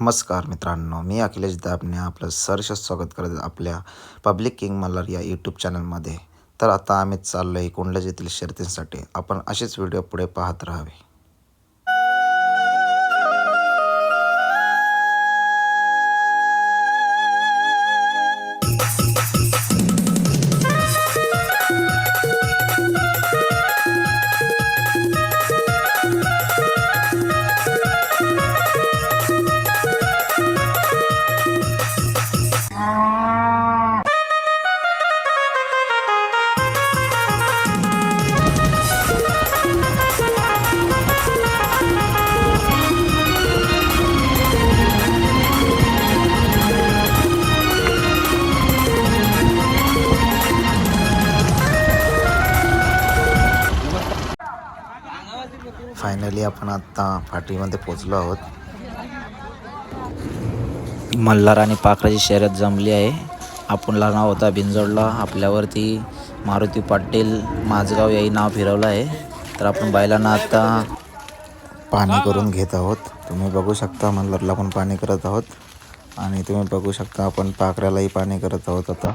नमस्कार मित्रांनो मी अखिलेश दाबने आपलं सहर्ष स्वागत करत आपल्या पब्लिक किंग मल्हार या यूट्यूब चॅनलमध्ये. तर आता आम्ही चाललो आहे कुंडलज येथील शर्तींसाठी आपण असेच व्हिडिओ पुढे पाहत राहावे. फायनली आपण आत्ता फाटीमध्ये पोचलो आहोत. मल्हार आणि पाखराची शर्यत जमली आहे. आपण नाव होता भिंजोडला आपल्यावरती मारुती पाटील माझगाव याही नाव फिरवलं आहे. तर आपण बैलांना आता पाणी करून घेत आहोत. तुम्ही बघू शकता मल्हारला पण पाणी करत आहोत. आणि तुम्ही बघू शकता आपण पाखऱ्यालाही पाणी करत आहोत आता.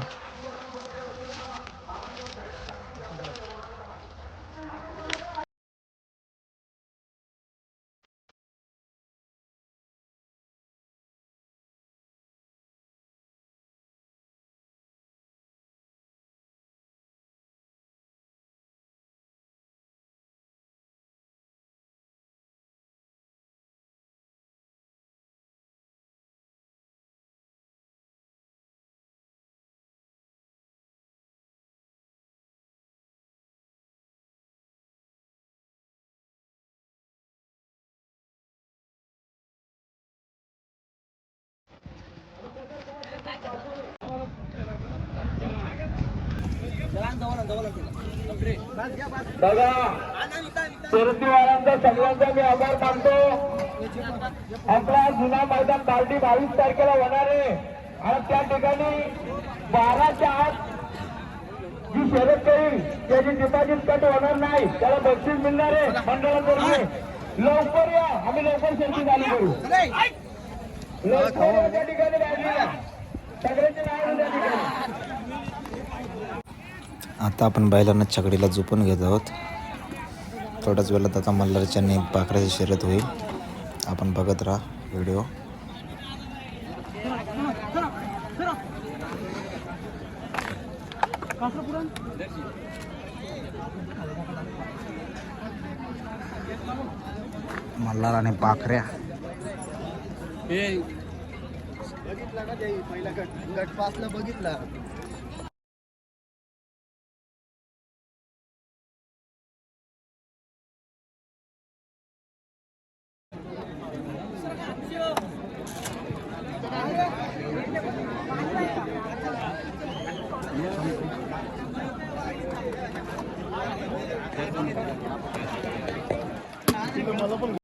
दादा सुरतीवाल्यांचा सगळ्यांचा मी आभार मानतो. आपला जुना मैदान पार्टी बावीस तारखेला होणार आहे. आणि त्या ठिकाणी बाराच्या आत जी शर्यत करील त्याची डिपॉझिट कट होणार नाही. त्याला बक्षीस मिळणार आहे. मंडळातर्फे लवकर या. आम्ही लवकर शर्ती चालू करू. लवकर त्या ठिकाणी सगळ्यांचे नाव त्या ठिकाणी. आता आपण बैलांना छकडीला झोपून घेत आहोत. थोड्याच वेळात आता मल्हारच्या आणि पाखराची शर्यत होईल. आपण बघत राहा व्हिडिओ. मल्हार आणि पाखऱ्या. बघितला का ते? पहिला गट गट पासला बघितला. मला पण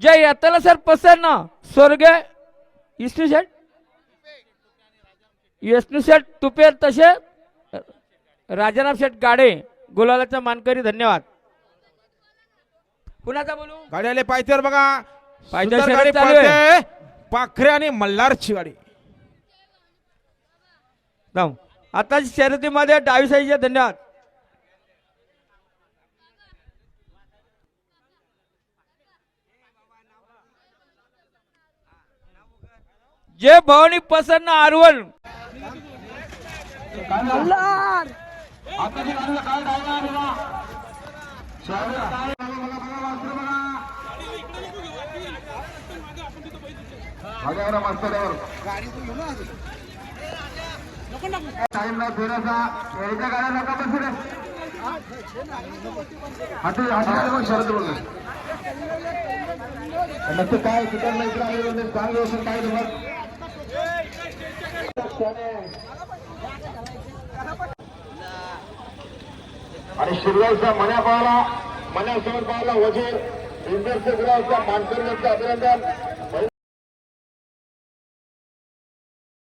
जय यात्रा सर पसरना स्वर्ग विष्णू शेठ. विष्णू शेठ तुपेर तसे. राजाराम शेठ गाडे गुलालाचा मानकरी धन्यवाद. कुणाचा बोलू? पायथ्यावर बघा. पायथ्यावर सुंदर शर्यत गाडी चालू आहे. पळते. पाखरे आणि मल्हारची गाडी. जाऊ. आता शर्यतीमध्ये डावी साईडचे धन्यवाद. जय भवानी प्रसन्न आरवण टाइमला थोडासा यायच्या गाड्या नका बसू रे हाती हाती मग शरद बोलतो नक्की काय इकडे काय तुम्हाला? आणि शिरगावचा मन्या पाहला मन्यासोबत पाहला वजीर इंदरचे गुरावचा मानकरी यांचं अभिनंदन.